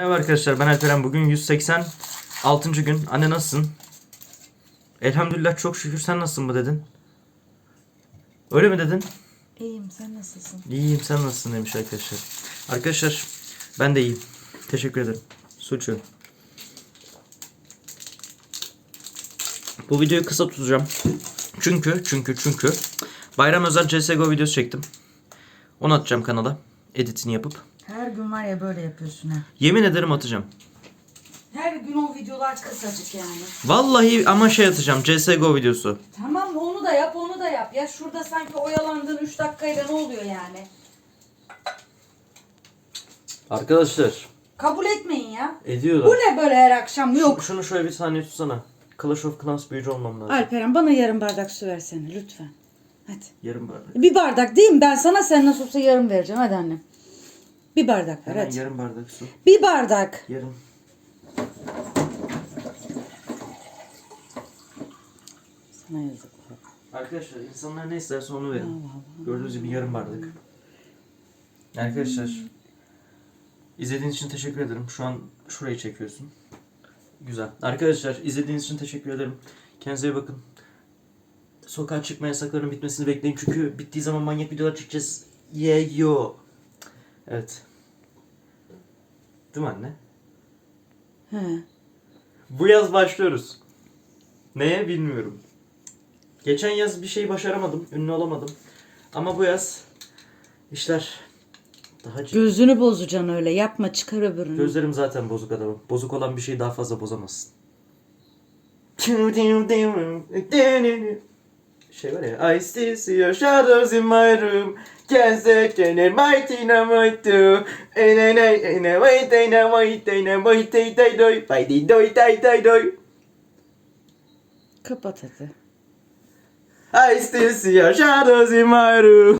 Merhaba arkadaşlar ben Alperen. Bugün 186. gün. Anne nasılsın? Elhamdülillah çok şükür sen nasılsın mı dedin? Öyle mi dedin? İyiyim sen nasılsın? İyiyim sen nasılsın demiş arkadaşlar. Arkadaşlar ben de iyiyim. Teşekkür ederim. Suçu. Bu videoyu kısa tutacağım. Çünkü çünkü çünkü bayram özel CSGO videosu çektim. Onu atacağım kanala. Editini yapıp. Her gün var ya böyle yapıyorsun ha. Yemin ederim atacağım. Her gün o videolar kısacık yani. Vallahi ama şey atacağım. CSGO videosu. Tamam onu da yap onu da yap. Ya şurada sanki oyalandığın 3 dakikayla ne oluyor yani? Arkadaşlar. Kabul etmeyin ya. Ediyorlar. Bu ne böyle her akşam yok. Şunu şöyle bir saniye tutsana. Clash of Clans büyücü olmam lazım. Alperen bana yarım bardak su versene lütfen. Hadi. Yarım bardak. Bir bardak değil mi? Ben sana sen nasıl olsa yarım vereceğim. Hadi annem. Bir bardak ver Hemen hadi. yarım bardak su. Bir bardak. Yarım. Sana yazık. Arkadaşlar insanlar ne isterse onu verin. Gördüğünüz gibi yarım bardak. Arkadaşlar izlediğiniz için teşekkür ederim. Şu an şurayı çekiyorsun. Güzel. Arkadaşlar izlediğiniz için teşekkür ederim. Kendinize iyi bakın. Sokağa çıkma yasaklarının bitmesini bekleyin çünkü bittiği zaman manyak videolar çekeceğiz. Yeah yo. Evet. Değil mi anne? He. Bu yaz başlıyoruz. Neye bilmiyorum. Geçen yaz bir şey başaramadım, ünlü olamadım. Ama bu yaz işler daha ciddi. Gözünü bozacaksın öyle. Yapma çıkar öbürünü. Gözlerim zaten bozuk adamım. Bozuk olan bir şeyi daha fazla bozamazsın. Şey var ya. I still see your shadows in my room. Can't say can it might in a might do. En en en en en wait en en wait en en wait en en doy. Bay di doy tay tay doy. Kapat hadi. I still see your shadows in my room.